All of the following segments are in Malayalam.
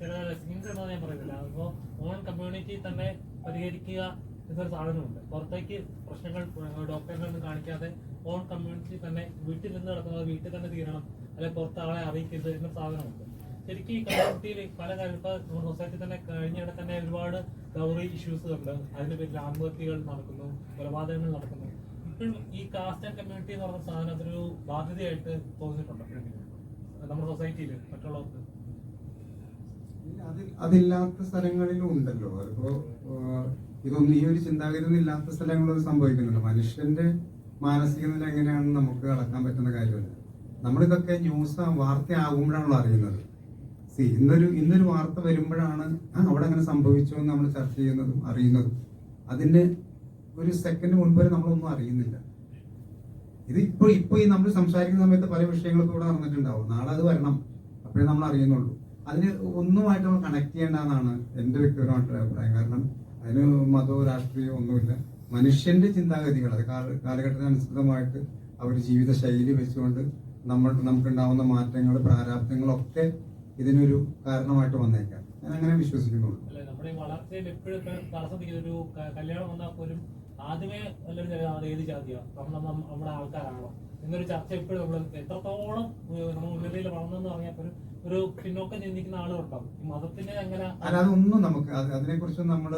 ചില സീൻസ് എന്ന് ഞാൻ പറയുന്നില്ല. അപ്പോൾ ഓൺ കമ്മ്യൂണിറ്റി തന്നെ പരിഹരിക്കുക എന്നൊരു സാധനമുണ്ട്. പുറത്തേക്ക് പ്രശ്നങ്ങൾ ഡോക്ടറിനൊന്നും കാണിക്കാതെ ഓൺ കമ്മ്യൂണിറ്റി തന്നെ വീട്ടിൽ നിന്ന് നടക്കുന്നത് വീട്ടിൽ തന്നെ തീരണം അല്ലെങ്കിൽ പുറത്ത് ആളെ അറിയിക്കരുത് എന്നൊരു സാധനമുണ്ട്. ശരിക്കും ഈ കമ്മ്യൂണിറ്റിയിൽ പല കാര്യം ഇപ്പോൾ നമ്മുടെ സൊസൈറ്റി തന്നെ കഴിഞ്ഞിടെ തന്നെ ഒരുപാട് ഗൗറി ഇഷ്യൂസ് ഉണ്ട്. അതിന്റെ പേരിൽ ആത്മഹത്യകൾ നടക്കുന്നു കൊലപാതകങ്ങൾ നടക്കുന്നു. ഇപ്പോഴും ഈ കാസ്റ്റ് ആൻഡ് കമ്മ്യൂണിറ്റി എന്ന് പറഞ്ഞ സാധനം അതൊരു ബാധ്യതയായിട്ട് തോന്നിയിട്ടുണ്ട്. നമ്മുടെ സൊസൈറ്റിയിൽ മറ്റുള്ളവർക്ക്. അതില്ലാത്ത സ്ഥലങ്ങളിലും ഉണ്ടല്ലോ. അതിപ്പോ ഇതൊന്നും ഈ ഒരു ചിന്താഗതി ഇല്ലാത്ത സ്ഥലങ്ങളൊന്നും സംഭവിക്കുന്നുണ്ട്. മനുഷ്യന്റെ മാനസിക നില എങ്ങനെയാണെന്ന് നമുക്ക് അളക്കാൻ പറ്റുന്ന കാര്യമല്ല. നമ്മളിതൊക്കെ ന്യൂസ് വാർത്തയാകുമ്പോഴാണല്ലോ അറിയുന്നത്. സി ഇന്നൊരു ഇന്നൊരു വാർത്ത വരുമ്പോഴാണ് അവിടെ അങ്ങനെ സംഭവിച്ചു എന്ന് നമ്മൾ ചർച്ച ചെയ്യുന്നതും അറിയുന്നതും. അതിന് ഒരു സെക്കൻഡ് മുൻപ് വരെ നമ്മളൊന്നും അറിയുന്നില്ല. ഇത് ഇപ്പോൾ ഇപ്പോൾ ഈ നമ്മൾ സംസാരിക്കുന്ന സമയത്ത് പല വിഷയങ്ങളൊക്കെ ഇവിടെ നടന്നിട്ടുണ്ടാവും. നാളെ അത് വരണം. അപ്പോഴേ നമ്മൾ അറിയുന്നുള്ളൂ. അതിന് ഒന്നുമായിട്ട് നമ്മൾ കണക്ട് ചെയ്യേണ്ടതാണ് എന്റെ വ്യക്തിപരമായിട്ടുള്ള അഭിപ്രായം. കാരണം അതിന് മതവും രാഷ്ട്രീയവും ഒന്നുമില്ല. മനുഷ്യന്റെ ചിന്താഗതികൾ അത് കാല കാലഘട്ടത്തിനനുസൃതമായിട്ട് അവർ ജീവിത ശൈലി വെച്ചുകൊണ്ട് നമ്മൾ നമുക്കുണ്ടാവുന്ന മാറ്റങ്ങൾ പ്രാരാബ്ദങ്ങളൊക്കെ ഇതിനൊരു കാരണമായിട്ട് വന്നേക്കാം. ഞാൻ അങ്ങനെ വിശ്വസിക്കുന്നുള്ളൂ. ഒരു ആദ്യമേ എല്ലാവരും ചോദിക്കും, ഏത് ജാതിയാ? നമ്മൾ നമ്മ- നമ്മുടെ ആൾക്കാരാണോ? എന്നൊരു ചർച്ച എപ്പോഴും നമ്മൾ എത്രത്തോളം നമ്മൾ ഉന്നതിയിൽ വളർന്നെന്ന് പറഞ്ഞാൽ പോലും ഒരു പിന്നോക്കം ചിന്തിക്കുന്ന ആളുകളുണ്ടാവും. ഈ മതത്തിന്റെ അങ്ങനെ അതൊന്നും നമുക്ക് അതിനെ കുറിച്ച് നമ്മൾ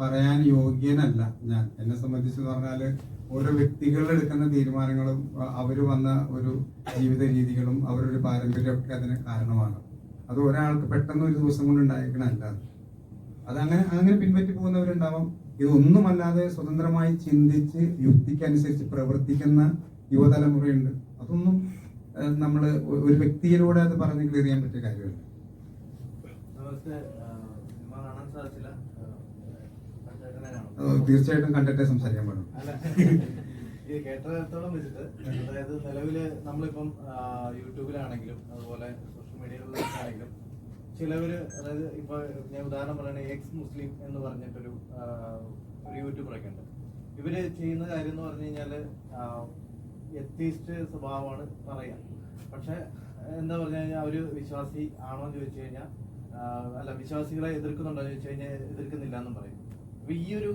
പറയാൻ യോഗ്യനല്ല ഞാൻ. എന്നെ സംബന്ധിച്ച് പറഞ്ഞാൽ ഓരോ വ്യക്തികൾ എടുക്കുന്ന തീരുമാനങ്ങളും അവർ വന്ന ഒരു ജീവിത രീതികളും അവരൊരു പാരമ്പര്യമൊക്കെ അതിന് കാരണമാണ്. അത് ഒരാൾക്ക് പെട്ടെന്ന് ഒരു ദിവസം കൊണ്ട് ഉണ്ടായിരിക്കണല്ല. അത്. അങ്ങനെ അങ്ങനെ പിൻപറ്റി പോകുന്നവരുണ്ടാവാം. ഇതൊന്നുമല്ലാതെ സ്വതന്ത്രമായി ചിന്തിച്ച് യുക്തിക്കനുസരിച്ച് പ്രവർത്തിക്കുന്ന യുവതലമുറയുണ്ട്. അതൊന്നും നമ്മൾ നമ്മൾ ഒരു വ്യക്തിയിലൂടെ അത് പറഞ്ഞ് ക്ലിയർ ചെയ്യാൻ പറ്റിയ കാര്യമല്ല. തീർച്ചയായിട്ടും കണ്ടിട്ടേ സംസാരിക്കാൻ പാടും അല്ല ഈ കേട്ടത്തോളം വെച്ചിട്ട് അതായത് നിലവിൽ നമ്മളിപ്പം യൂട്യൂബിലാണെങ്കിലും അതുപോലെ സോഷ്യൽ മീഡിയകളിലാണെങ്കിലും ചിലവര് അതായത് ഇപ്പൊ ഞാൻ ഉദാഹരണം പറയുന്നത് എക്സ് മുസ്ലിം എന്ന് പറഞ്ഞിട്ടൊരു ഒരു യൂട്യൂബറൊക്കെ ഉണ്ട്. ഇവർ ചെയ്യുന്ന കാര്യം എന്ന് പറഞ്ഞു കഴിഞ്ഞാൽ എത്തീസ്റ്റ് സ്വഭാവമാണ് പറയാ. പക്ഷെ എന്താ പറഞ്ഞു കഴിഞ്ഞാൽ അവർ വിശ്വാസി ആണോ എന്ന് ചോദിച്ചു കഴിഞ്ഞാൽ അല്ല വിശ്വാസികളെ എതിർക്കുന്നുണ്ടോ എന്ന് ചോദിച്ചു കഴിഞ്ഞാൽ എതിർക്കുന്നില്ല എന്നും പറയും. അപ്പൊ ഈ ഒരു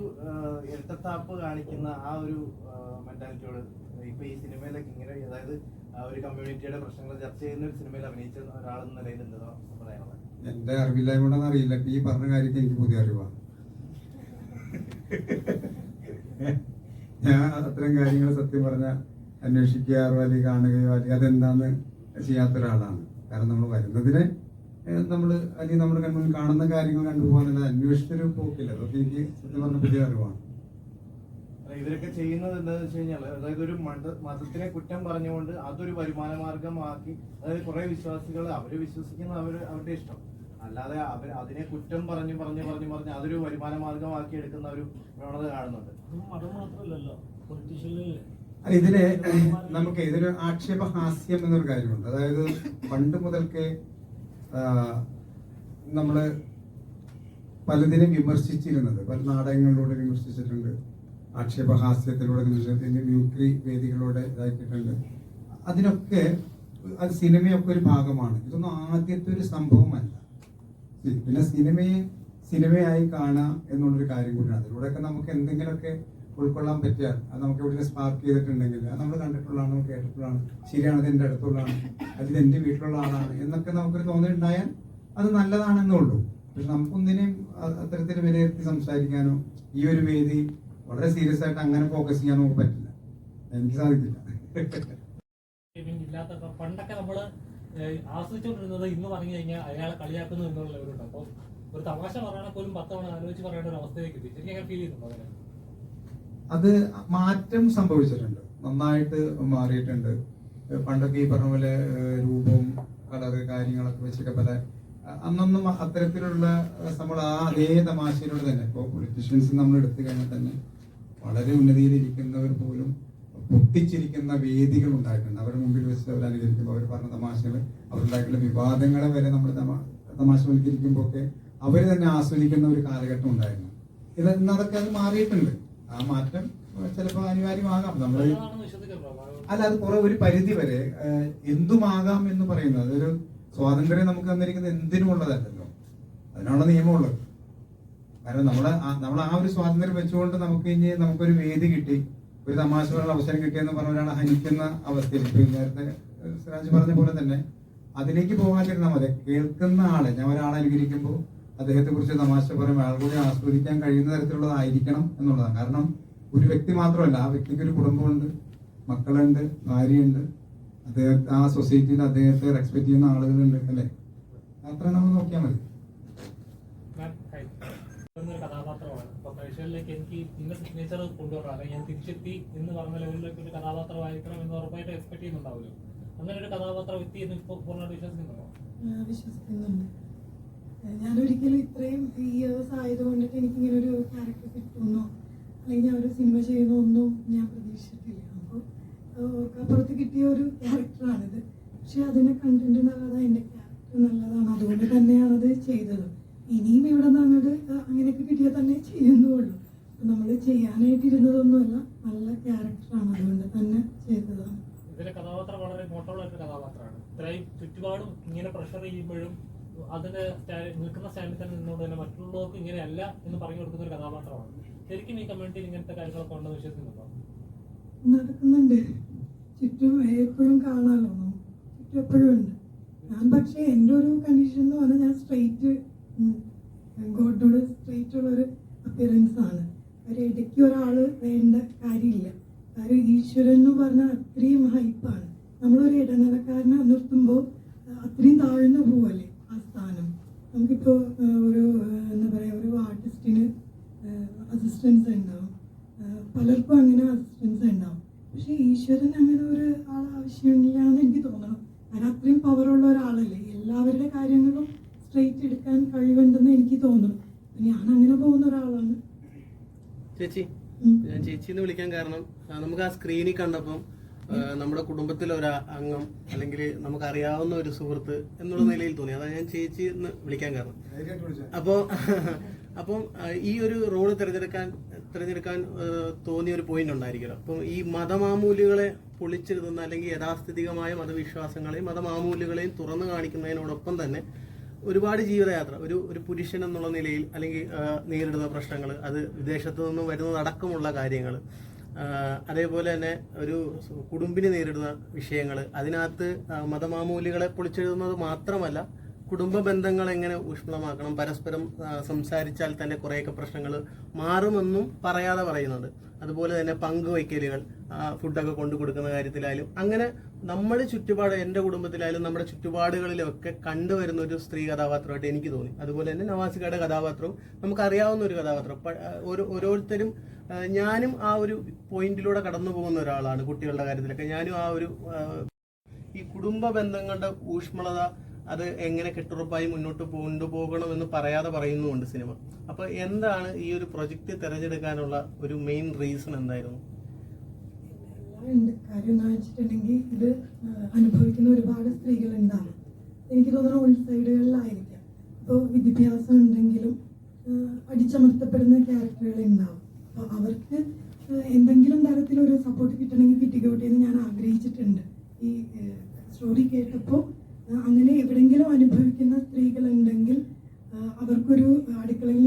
ഇരട്ടത്താപ്പ് കാണിക്കുന്ന ആ ഒരു മെന്റാലിറ്റിയോട് ഇപ്പൊ ഈ സിനിമയിലൊക്കെ ഇങ്ങനെ അതായത് ഒരു കമ്മ്യൂണിറ്റിയുടെ പ്രശ്നങ്ങൾ ചർച്ച ചെയ്യുന്ന ഒരു സിനിമയിൽ അഭിനയിച്ച ഒരാളെന്ന നിലയിൽ എന്താ പറയാനുള്ളത്? എന്റെ അറിവില്ലായ്മ കൊണ്ടാന്ന് അറിയില്ല. ഈ പറഞ്ഞ കാര്യത്തിൽ എനിക്ക് പുതിയ അറിവാണ്. ഞാൻ അത്തരം കാര്യങ്ങൾ സത്യം പറഞ്ഞ അന്വേഷിക്കാറോ അല്ലെങ്കിൽ കാണുകയോ അല്ലെങ്കിൽ അതെന്താന്ന് ചെയ്യാത്ത ഒരാളാണ്. കാരണം നമ്മൾ വരുന്നതിനെ നമ്മൾ അല്ലെങ്കിൽ നമ്മുടെ കൺമുന്നിൽ കാണുന്ന കാര്യങ്ങൾ കണ്ടുപോകാനുള്ള അന്വേഷിച്ചൊരു പോക്കില്ല. അതൊക്കെ എനിക്ക് സത്യം പറഞ്ഞ പുതിയ അറിവാണ്. ഇവരൊക്കെ ചെയ്യുന്നത് എന്താണെന്ന് വെച്ച് കഴിഞ്ഞാൽ അതായത് ഒരു മത മതത്തിനെ കുറ്റം പറഞ്ഞുകൊണ്ട് അതൊരു വരുമാന മാർഗമാക്കി അതായത് കുറെ വിശ്വാസികൾ അവർ വിശ്വസിക്കുന്ന അവർ അവരുടെ ഇഷ്ടം. അല്ലാതെ അവർ അതിനെ കുറ്റം പറഞ്ഞു പറഞ്ഞു പറഞ്ഞു പറഞ്ഞ് അതൊരു വരുമാന മാർഗമാക്കി എടുക്കുന്ന ഒരു പ്രവണത കാണുന്നുണ്ട്. മതം മാത്രമല്ലല്ലോ. പൊളിറ്റീഷ്യനിൽ ഇതിന് നമുക്ക് ഇതൊരു ആക്ഷേപഹാസ്യം എന്നൊരു കാര്യമുണ്ട്. അതായത് പണ്ട് മുതൽക്കേ നമ്മൾ നമ്മൾ പലതിനും വിമർശിച്ചിരുന്നത്. പല നാടകങ്ങളിലൂടെ വിമർശിച്ചിട്ടുണ്ട്. ആക്ഷേപഹാസ്യത്തിലൂടെ വിമർശിച്ചിട്ടുണ്ട്. മ്യൂക്രി വേദികളിലൂടെ ഇതാക്കിയിട്ടുണ്ട് അതിനൊക്കെ അത് സിനിമയൊക്കെ ഒരു ഭാഗമാണ്. ഇതൊന്നും ആദ്യത്തെ ഒരു സംഭവമല്ല. പിന്നെ സിനിമയെ സിനിമയായി കാണാം എന്നുള്ളൊരു കാര്യം കൂടിയാണ്. അതിലൂടെയൊക്കെ നമുക്ക് എന്തെങ്കിലുമൊക്കെ ഉൾക്കൊള്ളാൻ പറ്റിയാൽ അത് നമുക്ക് എവിടെ സ്പാർക്ക് ചെയ്തിട്ടുണ്ടെങ്കിൽ അത് നമ്മൾ കണ്ടിട്ടുള്ളതാണ് കേട്ടിട്ടുള്ളതാണ്. ശരിയാണ് അത് എന്റെ അടുത്തുള്ളതാണ്. അതിൽ എന്റെ വീട്ടിലുള്ള ആളാണ് എന്നൊക്കെ നമുക്കൊരു തോന്നലുണ്ടായാൽ അത് നല്ലതാണെന്നേ ഉള്ളൂ പക്ഷെ നമുക്കൊന്നിനെയും അത്തരത്തിൽ വിലയിരുത്തി സംസാരിക്കാനോ ഈ ഒരു വേദി വളരെ സീരിയസ് ആയിട്ട് അങ്ങനെ ഫോക്കസ് ചെയ്യാനോ പറ്റില്ല. എനിക്ക് സാധിക്കില്ല. പണ്ടൊക്കെ നമ്മൾ ആസ്വദിച്ചുകൊണ്ടിരുന്നത് ഇന്ന് പറഞ്ഞു കഴിഞ്ഞാൽ അയാളെ കളിയാക്കുന്നു എന്നുള്ള ലെവലുണ്ട് അപ്പോൾ ഒരു തമാശ പറയണ പോലും പത്ത് തവണ ആലോചിച്ച് പറയേണ്ട ഒരു അവസ്ഥയിലേക്ക് എത്തി. ശരിക്കും അങ്ങനെ ഫീൽ ചെയ്യുന്നുണ്ടോ അങ്ങനെ അത് മാറ്റം സംഭവിച്ചിട്ടുണ്ട്. നന്നായിട്ട് മാറിയിട്ടുണ്ട്. പണ്ടൊക്കെ ഈ പറഞ്ഞ പോലെ രൂപവും കളറ് കാര്യങ്ങളൊക്കെ വെച്ചൊക്കെ പല അന്നൊന്നും അത്തരത്തിലുള്ള നമ്മൾ ആ അതേ തമാശയിലൂടെ തന്നെ. ഇപ്പോൾ പൊളിറ്റീഷ്യൻസ് നമ്മൾ എടുത്തു കഴിഞ്ഞാൽ തന്നെ വളരെ ഉന്നതിയിലിരിക്കുന്നവർ പോലും പൊട്ടിച്ചിരിക്കുന്ന വേദികൾ ഉണ്ടായിട്ടുണ്ട്. അവരുടെ മുമ്പിൽ വെച്ച് അവർ അനുകരിക്കുമ്പോൾ അവർ പറഞ്ഞ തമാശകൾ അവരുണ്ടായിട്ടുള്ള വിവാദങ്ങളെ വരെ നമ്മൾ തമാ- തമാശവൽക്കരിക്കുമ്പോൾ ഒക്കെ അവർ തന്നെ ആസ്വദിക്കുന്ന ഒരു കാലഘട്ടം ഉണ്ടായിരുന്നു. ഇത് ഇന്നതൊക്കെ അത് മാറിയിട്ടുണ്ട്. ആ മാറ്റം ചിലപ്പോൾ അനിവാര്യമാകാം. നമ്മൾ അല്ല അത് കുറെ ഒരു പരിധി വരെ എന്തുമാകാം എന്ന് പറയുന്നത് അതൊരു സ്വാതന്ത്ര്യം നമുക്ക് തന്നിരിക്കുന്നത് എന്തിനുമുള്ളതല്ലല്ലോ. അതിനുള്ള നിയമമുള്ളത്. കാരണം നമ്മൾ നമ്മൾ ആ ഒരു സ്വാതന്ത്ര്യം വെച്ചുകൊണ്ട് നമുക്ക് ഇനി നമുക്കൊരു വേദി കിട്ടി. ഒരു തമാശ പറയാനുള്ള അവസരം കിട്ടിയെന്ന് പറഞ്ഞ ഒരാളെ ഹനിക്കുന്ന അവസ്ഥയിൽ. ഇപ്പൊ നേരത്തെ സിറാജ് പറഞ്ഞ പോലെ തന്നെ അതിലേക്ക് പോകാതിരുന്നാൽ മതി. കേൾക്കുന്ന ആളെ ഞാൻ ഒരാളെ അനുകരിക്കുമ്പോൾ അദ്ദേഹത്തെ കുറിച്ച് തമാശ പറയുമ്പോൾ അയാൾ കൂടി ആസ്വദിക്കാൻ കഴിയുന്ന തരത്തിലുള്ളതായിരിക്കണം എന്നുള്ളതാണ്. കാരണം ഒരു വ്യക്തി മാത്രമല്ല ആ വ്യക്തിക്ക് ഒരു കുടുംബമുണ്ട് മക്കളുണ്ട് ഭാര്യയുണ്ട്. അദ്ദേഹത്തെ ആ സൊസൈറ്റിയിൽ അദ്ദേഹത്തെ റെസ്പെക്ട് ചെയ്യുന്ന ആളുകളുണ്ട് അല്ലേ? അത്ര നമ്മൾ നോക്കിയാൽ മതി. കഥാപാത്രമാണ്. എനിക്ക് എന്ന് ഒരു വിശ്വസിക്കുന്നുണ്ടോ? ഞാൻ ഞാനൊരിക്കലും ഇത്രയും ഇയേഴ്സ് ആയതുകൊണ്ടിട്ട് എനിക്കിങ്ങനെ ഒരു ക്യാരക്ടർ കിട്ടുമെന്നോ അല്ലെങ്കിൽ ഞാൻ ഒരു സിനിമ ചെയ്യുന്നൊന്നും ഞാൻ പ്രതീക്ഷിച്ചിട്ടില്ല. അപ്പോൾ അപ്പുറത്ത് കിട്ടിയ ഒരു ക്യാരക്ടറാണിത് പക്ഷെ അതിനെ നല്ലതാണ് എന്റെ ക്യാരക്ടർ നല്ലതാണ്. അതുകൊണ്ട് തന്നെയാണ് അത് ചെയ്തത്. ഇനിയും ഇവിടെ നിന്ന് അങ്ങോട്ട് അങ്ങനെയൊക്കെ കിട്ടിയാൽ തന്നെ ചെയ്യുന്നുള്ളൂ. നമ്മൾ ചെയ്യാനായിട്ടിരുന്നതൊന്നുമല്ല നല്ല ക്യാരക്ടറാണ് അതുകൊണ്ട് തന്നെ ചെയ്തതാണ്. ഇതിലെ കഥാപാത്രം വളരെ മോട്ടമുള്ള കഥാപാത്രമാണ്. ഇത്രയും ചുറ്റുപാടും ഇങ്ങനെ പ്രഷർ ചെയ്യുമ്പോഴും അതിന് നിൽക്കുന്ന സ്റ്റാൻഡിൽ തന്നെ നിന്നുകൊണ്ട് തന്നെ മറ്റുള്ളവർക്ക് ഇങ്ങനെയല്ല എന്ന് പറഞ്ഞു കൊടുക്കുന്ന ഒരു കഥാപാത്രമാണ്. ശരിക്കും ഈ കമ്മ്യൂണിറ്റിയിൽ ഇങ്ങനത്തെ കാര്യങ്ങളൊക്കെ ഉണ്ടെന്ന് വിശ്വസിക്കുന്നുണ്ടോ? നടക്കുന്നുണ്ട്. ചുറ്റും എപ്പോഴും കാണാമല്ലോ. ചുറ്റും എപ്പോഴും ഉണ്ട്. ഞാൻ പക്ഷേ എന്റെ ഒരു കണ്ടീഷൻ എന്ന് പറഞ്ഞാൽ ഞാൻ സ്ട്രെയിറ്റ് ഗോഡിനോട് സ്ട്രേറ്റ് ഉള്ള ഒരു അപ്പിയറൻസ് ആണ്. ഒരു ഇടയ്ക്ക് ഒരാൾ വേണ്ട കാര്യമില്ല. കാര്യം ഈശ്വരൻ എന്ന് പറഞ്ഞാൽ അത്രയും ഹൈപ്പാണ് നമ്മളൊരു ഇടനിലക്കാരനെ നിർത്തുമ്പോൾ അത്രയും താഴ്ന്നു പോവല്ലേ ആ സ്ഥാനം? നമുക്കിപ്പോൾ ഒരു എന്താ പറയുക ഒരു ആർട്ടിസ്റ്റിന് അസിസ്റ്റൻസ് ഉണ്ടാവും. പലർക്കും അങ്ങനെ അസിസ്റ്റൻസ് ഉണ്ടാവും. പക്ഷേ ഈശ്വരൻ അങ്ങനെ ഒരു ആൾ ആവശ്യമില്ല എന്ന് എനിക്ക് തോന്നണം. കാരണം അത്രയും പവറുള്ള ഒരാളല്ലേ. എല്ലാവരുടെ കാര്യങ്ങളും സ്ട്രെയിറ്റ് എടുക്കാൻ കഴിവുണ്ടെന്ന് എനിക്ക് തോന്നുന്നു. ഞാൻ അങ്ങനെ പോകുന്ന ഒരാളാണ്. ചേച്ചി ഞാൻ ചേച്ചി എന്ന് വിളിക്കാൻ കാരണം നമുക്ക് ആ സ്ക്രീനിൽ കണ്ടപ്പം നമ്മുടെ കുടുംബത്തിലെ ഒരു അംഗം അല്ലെങ്കിൽ നമുക്ക് അറിയാവുന്ന ഒരു സുഹൃത്ത് എന്നുള്ള നിലയിൽ തോന്നി. അതാണ് ഞാൻ ചേച്ചി എന്ന് വിളിക്കാൻ കാരണം. അപ്പോ അപ്പം ഈ ഒരു റോൾ തിരഞ്ഞെടുക്കാൻ തിരഞ്ഞെടുക്കാൻ തോന്നിയ ഒരു പോയിന്റ് ഉണ്ടായിരിക്കുമല്ലോ. അപ്പം ഈ മതമാമൂലുകളെ പൊളിച്ചെഴുതുന്ന അല്ലെങ്കിൽ യഥാസ്ഥിതികമായ മതവിശ്വാസങ്ങളെയും മതമാമൂലുകളെയും തുറന്നു കാണിക്കുന്നതിനോടൊപ്പം തന്നെ ഒരുപാട് ജീവിതയാത്ര. ഒരു ഒരു പുരുഷൻ എന്നുള്ള നിലയിൽ അല്ലെങ്കിൽ നേരിടുന്ന പ്രശ്നങ്ങൾ അത് വിദേശത്തു നിന്നും വരുന്നതടക്കമുള്ള കാര്യങ്ങൾ അതേപോലെ തന്നെ ഒരു കുടുംബിനെ നേരിടുന്ന വിഷയങ്ങൾ അതിനകത്ത് മതമാമൂലികളെ പൊളിച്ചെഴുതുന്നത് മാത്രമല്ല കുടുംബ ബന്ധങ്ങൾ എങ്ങനെ ഊഷ്മളമാക്കണം? പരസ്പരം സംസാരിച്ചാൽ തന്നെ കുറേയൊക്കെ പ്രശ്നങ്ങൾ മാറുമെന്നും പറയാതെ പറയുന്നുണ്ട്. അതുപോലെ തന്നെ പങ്കുവയ്ക്കലുകൾ ഫുഡൊക്കെ കൊണ്ടു കൊടുക്കുന്ന കാര്യത്തിലായാലും. അങ്ങനെ നമ്മുടെ ചുറ്റുപാട് എന്റെ കുടുംബത്തിലായാലും നമ്മുടെ ചുറ്റുപാടുകളിലൊക്കെ കണ്ടുവരുന്ന ഒരു സ്ത്രീ കഥാപാത്രമായിട്ട് എനിക്ക് തോന്നി. അതുപോലെ തന്നെ നവാസികയുടെ കഥാപാത്രവും നമുക്കറിയാവുന്ന ഒരു കഥാപാത്രം. ഓരോ ഓരോരുത്തരും ഞാനും ആ ഒരു പോയിന്റിലൂടെ കടന്നു പോകുന്ന ഒരാളാണ് കുട്ടികളുടെ കാര്യത്തിലൊക്കെ. ഞാനും ആ ഒരു ഈ കുടുംബ ബന്ധങ്ങളുടെ ഊഷ്മളത അത് എങ്ങനെ കെട്ടുറപ്പായി മുന്നോട്ട് കൊണ്ടുപോകണമെന്ന് പറയാതെ പറയുന്നുമുണ്ട് സിനിമ. അപ്പൊ എന്താണ് ഈ ഒരു പ്രൊജക്റ്റ് തിരഞ്ഞെടുക്കാനുള്ള ഒരു മെയിൻ റീസൺ എന്തായിരുന്നു? വെച്ചിട്ടുണ്ടെങ്കിൽ ഇത് അനുഭവിക്കുന്ന ഒരുപാട് സ്ത്രീകൾ ഉണ്ടാവും. എനിക്ക് തോന്നുന്നു ഉൾ സൈഡുകളിലായിരിക്കാം ഇപ്പോൾ വിദ്യാഭ്യാസം ഉണ്ടെങ്കിലും അടിച്ചമർത്തപ്പെടുന്ന ക്യാരക്ടറുകൾ ഉണ്ടാവും. അപ്പോൾ അവർക്ക് എന്തെങ്കിലും തരത്തിലൊരു സപ്പോർട്ട് കിട്ടണമെങ്കിൽ കിട്ടിക്കോട്ടെ എന്ന് ഞാൻ ആഗ്രഹിച്ചിട്ടുണ്ട്. ഈ സ്റ്റോറി കേട്ടപ്പോൾ അങ്ങനെ എവിടെങ്കിലും അനുഭവിക്കുന്ന സ്ത്രീകളുണ്ടെങ്കിൽ അവർക്കൊരു അടുക്കളയിൽ